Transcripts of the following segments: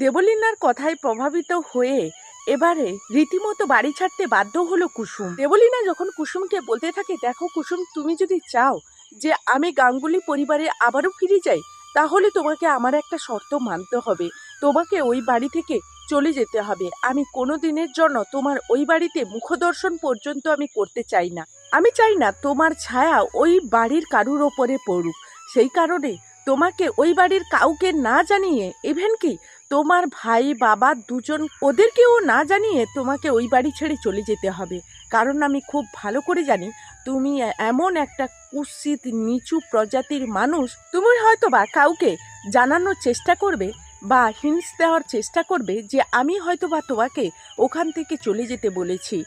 দেবলীনার কথায় প্রভাবিত হয়ে এবারে রীতিমতো বাড়ি ছাড়তে বাধ্য হলো কুসুম। দেবলীনা যখন কুসুমকে বলতে থাকে, দেখো কুসুম, তুমি যদি চাও যে আমি গাঙ্গুলি পরিবারে আবারও ফিরে যাই, তাহলে তোমাকে আমার একটা শর্ত মানতে হবে। তোমাকে ওই বাড়ি থেকে চলে যেতে হবে। আমি কোনো দিনের জন্য তোমার ওই বাড়িতে মুখদর্শন পর্যন্ত আমি করতে চাই না। আমি চাই না তোমার ছায়া ওই বাড়ির কারুর ওপরে পড়ুক। সেই কারণে তোমাকে ওই বাড়ির কাউকে না জানিয়ে ইভেন কি তোমার ভাই, বাবা দুজন ওদেরকেও না জানিয়ে তোমাকে ওই বাড়ি ছেড়ে চলে যেতে হবে। কারণ আমি খুব ভালো করে জানি তুমি এমন একটা কুৎসিত, নিচু প্রজাতির মানুষ। তুমি হয়তো বা কাউকে জানানোর চেষ্টা করবে বা হিন্স দেওয়ার চেষ্টা করবে যে আমি হয়তো বা তোমাকে ওখান থেকে চলে যেতে বলেছি।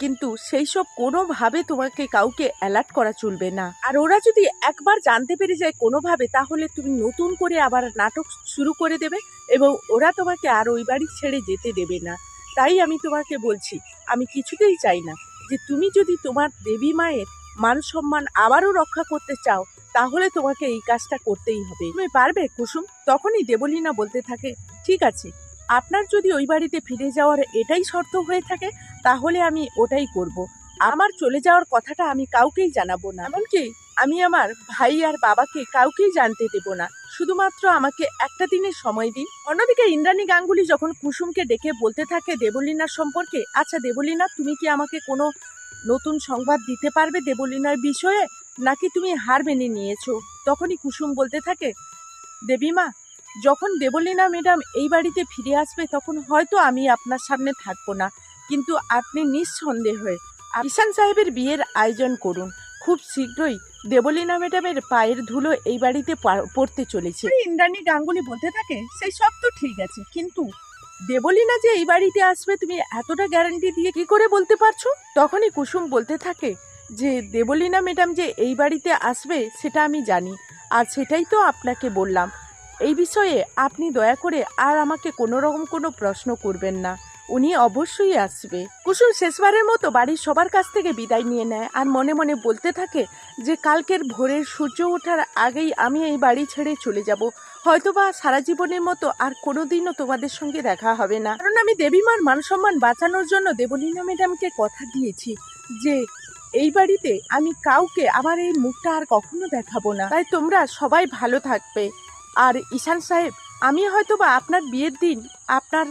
কিন্তু সেই সব কোনোভাবে তোমাকে কাউকে অ্যালার্ট করা চলবে না। আর ওরা যদি একবার জানতে পেরে যায় কোনোভাবে, তাহলে তুমি নতুন করে আবার নাটক শুরু করে দেবে এবং ওরা তোমাকে আর ওই বাড়ি ছেড়ে যেতে দেবে না। তাই আমি তোমাকে বলছি, আমি কিছুতেই চাই না যে তুমি যদি তোমার দেবী মায়ের মান সম্মান আবারও রক্ষা করতে চাও, তাহলে তোমাকে এই কাজটা করতেই হবে। তুমি পারবে কুসুম? তখনই দেবলীনা বলতে থাকে, ঠিক আছে আপনার যদি ওই বাড়িতে ফিরে যাওয়ার এটাই শর্ত হয়ে থাকে, তাহলে আমি ওটাই করব। আমার চলে যাওয়ার কথাটা আমি কাউকেই জানাব না। এমনকি আমি আমার ভাই আর বাবাকে কাউকেই জানতে দেব না। শুধুমাত্র আমাকে একটা দিনের সময় দিন। অন্যদিকে ইন্দ্রাণী গাঙ্গুলি যখন কুসুমকে ডেকে বলতে থাকে দেবলীনার সম্পর্কে আচ্ছা দেবলীনা, তুমি কি আমাকে কোনো নতুন সংবাদ দিতে পারবে দেবলীনার বিষয়ে? নাকি তুমি হার মেনে নিয়েছো? তখনই কুসুম বলতে থাকে, দেবীমা যখন দেবলীনা ম্যাডাম এই বাড়িতে ফিরে আসবে, তখন হয়তো আমি আপনার সামনে থাকব না। কিন্তু আপনি নিঃসন্দেহে ঈশান সাহেবের বিয়ের আয়োজন করুন। খুব শীঘ্রই দেবলীনা ম্যাডামের পায়ের ধুলো এই বাড়িতে পড়তে চলেছে। ইন্দ্রাণী গাঙ্গুলি বলতে থাকে, সেই সব তো ঠিক আছে। কিন্তু দেবলীনা যে এই বাড়িতে আসবে, তুমি এতটা গ্যারান্টি দিয়ে কি করে বলতে পারছ? তখনই কুসুম বলতে থাকে যে, দেবলীনা ম্যাডাম যে এই বাড়িতে আসবে, সেটা আমি জানি। আর সেটাই তো আপনাকে বললাম। এই বিষয়ে আপনি দয়া করে আর আমাকে কোনো রকম কোনো প্রশ্ন করবেন না। উনি অবশ্যই আসবে। কুসুম শেষবারের মতো বাড়ির সবার কাছ থেকে বিদায় নিয়ে নেয় আর মনে মনে বলতে থাকে যে কালকের ভোরের সূর্য ওঠার আগেই আমি এই বাড়ি ছেড়ে চলে যাব। হয়তোবা সারা জীবনের মতো আর কোনোদিনও তোমাদের সঙ্গে দেখা হবে না। কারণ আমি দেবীমার মান সম্মান বাঁচানোর জন্য দেবলীনা ম্যাডামকে কথা দিয়েছি যে, এই বাড়িতে আমি কাউকে আমার এই মুখটা আর কখনো দেখাবো না। তাই তোমরা সবাই ভালো থাকবে। আর ঈশান সাহেব, আমি হয়তো বা আপনার বিয়ের দিন আপনার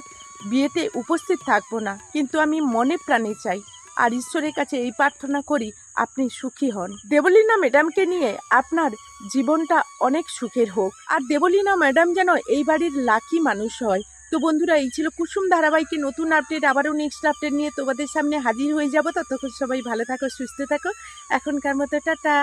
বিয়েতে উপস্থিত থাকব না, কিন্তু আমি মনে প্রাণে চাই। আর ঈশ্বরের কাছে এই প্রার্থনা করি আপনি সুখী হন। দেবলীনা ম্যাডামকে নিয়ে আপনার জীবনটা অনেক সুখের হোক। আর দেবলীনা ম্যাডাম যেন এই বাড়ির লাকি মানুষ হয়। তো বন্ধুরা, এই ছিল কুসুম ধারাবাহিকে নতুন আপডেট। আবারও নেক্সট আপডেট নিয়ে তোমাদের সামনে হাজির হয়ে যাব। ততক্ষণ সবাই ভালো থাকো, সুস্থ থাকো। এখনকার মতো, টাটা।